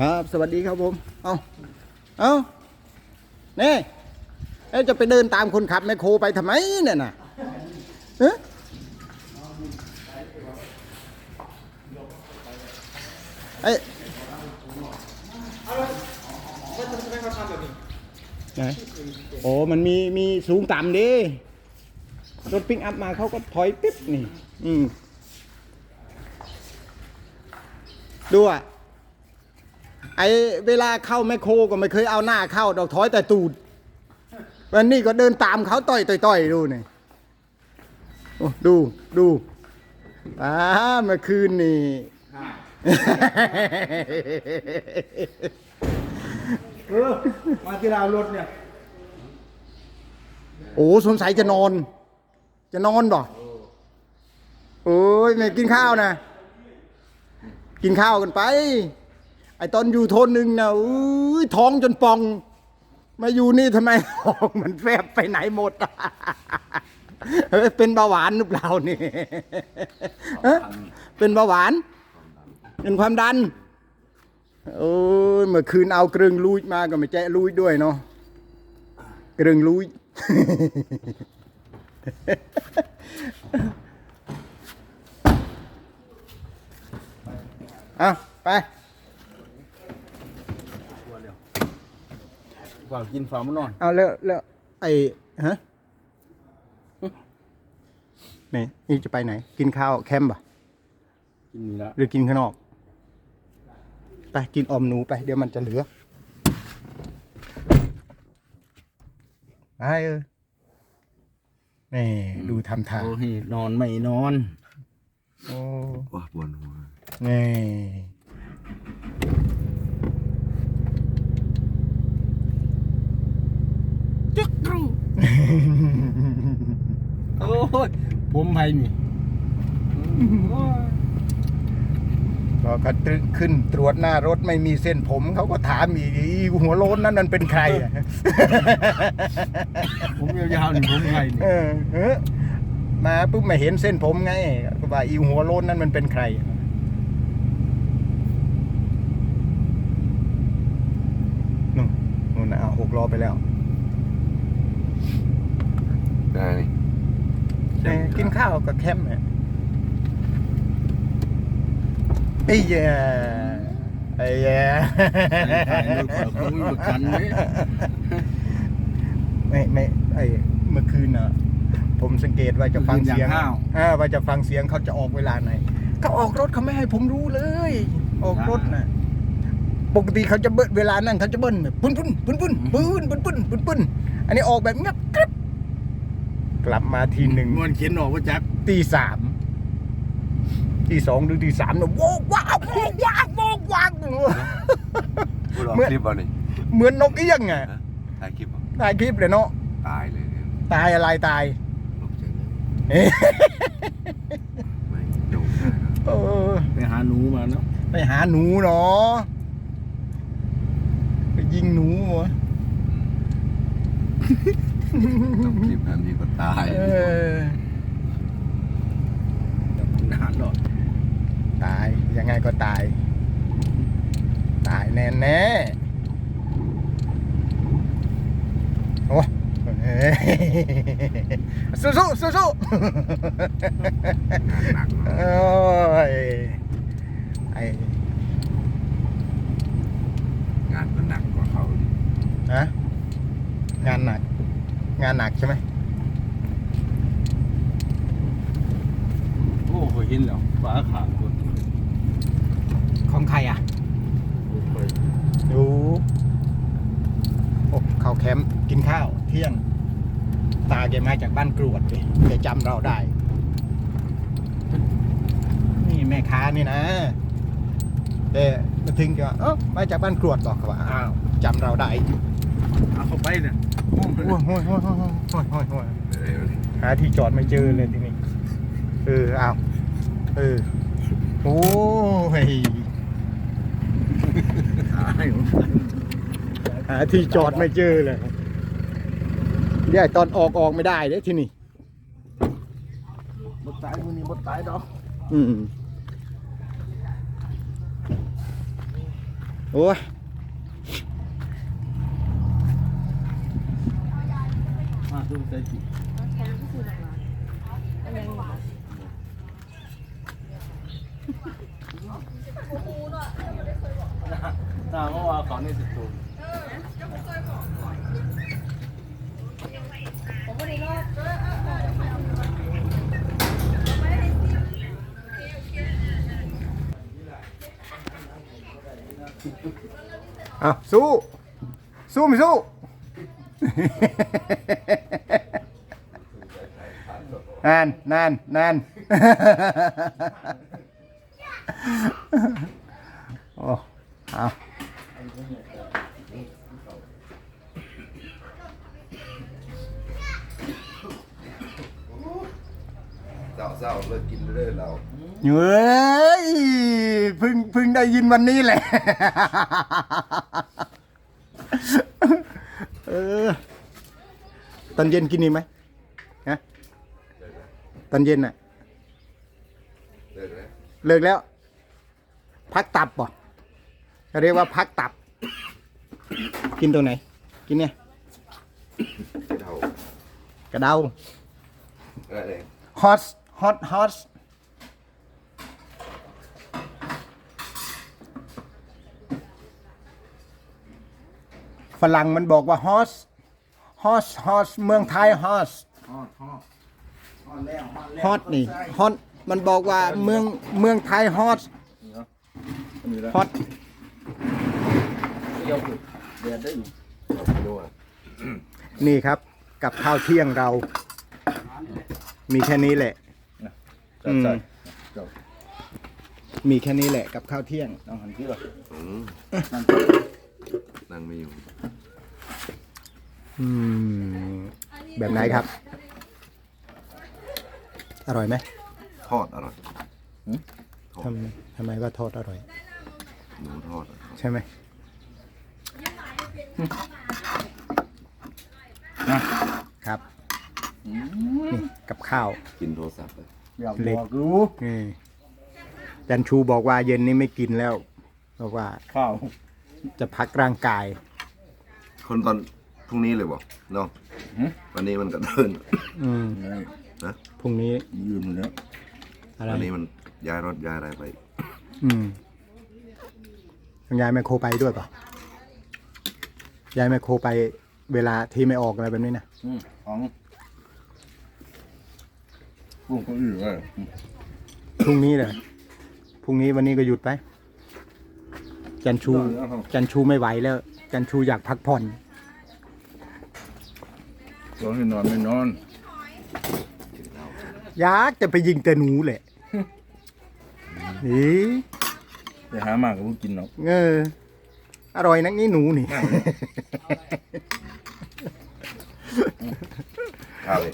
ครับ สวัสดีครับผม เอาเอานี่เอ๊ะจะไปเดินตามคนขับแมคโครไปทำไมเนี่ยน่ะเอ๊ะเอ้ยไหนโอ้มันมีมีสูงต่ำดิรถปิ้งอัพมาเขาก็ถอยปิ๊บนี่ อืมดูอะ ไอเวลาเข้าแมคโครก็ไม่เคยเอาหน้าเข้า ดอกถอยแต่ตูด วันนี้ก็เดินตามเขาต่อยต่อยต่อยดูนี่โอ้ดูดูอ่าเมื่อคืนนี่ เออมาที่ราวรถเนี่ยโอ้สงสัยจะนอน จะนอนบ่โอ้ยไม่กินข้าวนะ กินข้าวกันไป ไอตอนอยู่โทนหนึ่งนะอุ้ยท้องจนปอง มาอยู่นี่ทำไมท้องมันแฟบไปไหนหมดเฮ้ยเป็นเบาหวานหรือเปล่านี่เป็นเบาหวาน เป็นความดัน โอ้ยเมื่อคืนเอาเครื่องลุยมาก็ไม่แจ้ลุยด้วยเนาะเครื่องลุยเอาไป่ากินฝามันนอนเอาแล้วแล้วไอ้ฮะนี่นี่จะไปไหน กินข้าวแคมป์ป่ะกินนี่ละหรือกินข้างนอก ไปกินออมหนูไปเดี๋ยวมันจะเหลือไปเออนี่ดูทำทาง โอ้ยนอนไม่นอน โอ้ปวดหัวนี่ จึกกรู โอ้ยผมไผนี่โอ้ยพอเขาตรึขึ้นตรวจหน้ารถไม่มีเส้นผมเขาก็ถามอีกอีหัวโล้นนั้นมันเป็นใครอะผมยาวๆนี่ผมไผนี่เออเออมาปุ๊บไม่เห็นเส้นผมไงก็ว่าอีหัวโล้นนั้นมันเป็นใคร นู่นนู่นนะเอาหกล้อไปแล้ว ได้นี่เอ้ยกินข้าวกับแคมป์เนี่ยไอ้แย่ไอ้แย่ถ่ายรูปกับผมอยู่กันไหมไม่ไม่ไอ้เมื่อคืนน่ะ ผมสังเกตว่าจะฟังเสียงอ่าว่าจะฟังเสียงเขาจะออกเวลาไหนเขาออกรถเขาไม่ให้ผมรู้เลย ออกรถน่ะ ปกติเขาจะเบิ้ลเวลานั่งเขาจะเบิ้ลแบบปุ้นปุ้นปุ้นปุ้นปุ้นปุ้นปุ้นปุ้นปุ้นอันนี้ออกแบบเงียบกริบ กลับมาทีหนึ่งมันเขียนออกว่าจักตีสามตีสองหรือตีสามเนี่ยโวกว้าวโวกว้าวโวกว้าวกูรอเมื่อคลิปเอานี่เหมือนนกเอี้ยงไงฮะถ่ายคลิปเอาตายคลิปเลยเนาะตายเลยเนี่ยตายอะไรตายลูกเจ๋งเลยเอ๊ะไม่จบได้ครับเออไปหาหนูมาเนาะไปหาหนูเนาะไปยิงหนูเหรอ ทำคลิปแบบนี้ก็ตายเออนานหรอกตาย ยังไงก็ตาย ตายแน่แน่ๆโอ้เฮ้ยสู้สู้สู้สู้งานหนักโอเนอะ้ยไอ้ งานก็หนักกว่าเขาดิ ฮะงานหนัก งาน หนักใช่ไหมโอ้เคยเห็นแล้วฟ้าขาดคนของใครอะเคยดูโอ้เข้าแคมป์กินข้าวเที่ยง ตาแกมาจากบ้านกรวดเลยแกจำเราได้ นี่แม่ค้านี่นะแต่มาถึงก็เอ้ามาจากบ้านกรวดบอกเขาว่าอ้าวจำเราได้เอาเข้าไปเนี่ยห้อง โอ้ยโอ้ยโอ้ยโอ้ยโอ้ยโอ้ยโอ้ยเออหาที่จอดไม่เจอเลยทีนี้ เออเอาเออ โอ้ยหาให้ผมหาที่จอดไม่เจอเลยเดี๋ยวตอนออกออกไม่ได้เด้ที่นี่บดตายมือนี้บดตายดอกอืมโอ้ย มา ดูใส่กี่ตามว่าเขาในสุดตัวเอาสู้ สู้ไม่สู้ นานนานนานโอ้เอาเจ้าเจ้าเลิกกินเรื่อยเราเฮ้ยเพึ่งเพึ่งได้ยินวันนี้แหละ เออ ตอนเย็นกินนี่ไหมฮะ ตอนเย็นน่ะ เลิกแล้วเลิกแล้ว พักตับป่ะเขาเรียกว่าพักตับ กินตัวไหน กินเนี่ยที่เท่ากระเดาอะไรเลยฮอตฮอตฮอตฝรั่งมันบอกว่าฮอสฮอสฮอสเมืองไทยฮอสฮอดฮอด ฮอดแล้วฮอดแล้วฮอตนี่ฮอตมันบอกว่าเมืองเมืองไทยฮอสนี่แล้วฮอตเดี๋ยวเดี๋ยวได้อยู่เราไม่รู้อะนี่ครับกับข้าวเที่ยงเรา มีแค่นี้แหละจัดใส่อืมมีแค่นี้แหละกับข้าวเที่ยงต้องหันที่หรออืมนั่นนั่งไม่อยู่อืมแบบไหนครับ อร่อยไหมทอดอร่อยทำทำไมว่าทอดอร่อยหมูทอดอร่อยใช่ไหมครับนี่กับข้าวกินโทรศัพท์เลยอยากบอกรู้นี่จันชูบอกว่าเย็นนี้ไม่กินแล้วบอกว่าข้าวจะพักร่างกาย คนตอนพรุ่งนี้เลยบอกเนาะวันนี้มันกระเดินอืมไง นะพรุ่งนี้ยืมแล้วอะไรวันนี้มันย้ายรถย้ายอะไรไป อืมต้องย้ายแมคโครไปด้วยเปล่ะย้ายแมคโครไปเวลาที่ไม่ออกอะไรแบบนี้นะอืมของพวกคนอื่นเลยพรุ่งนี้เลยพรุ่งนี้วันนี้ก็หยุดไป จันชู จันชูไม่ไหวแล้ว จันชูอยากพักผ่อน ตอนให้นอนไม่นอน อยากจะไปยิงแต่หนูแหละนี่ไปหามากก็บ่กินหรอกเอออร่อยนักนี่หนูนี่ ข้าวเลย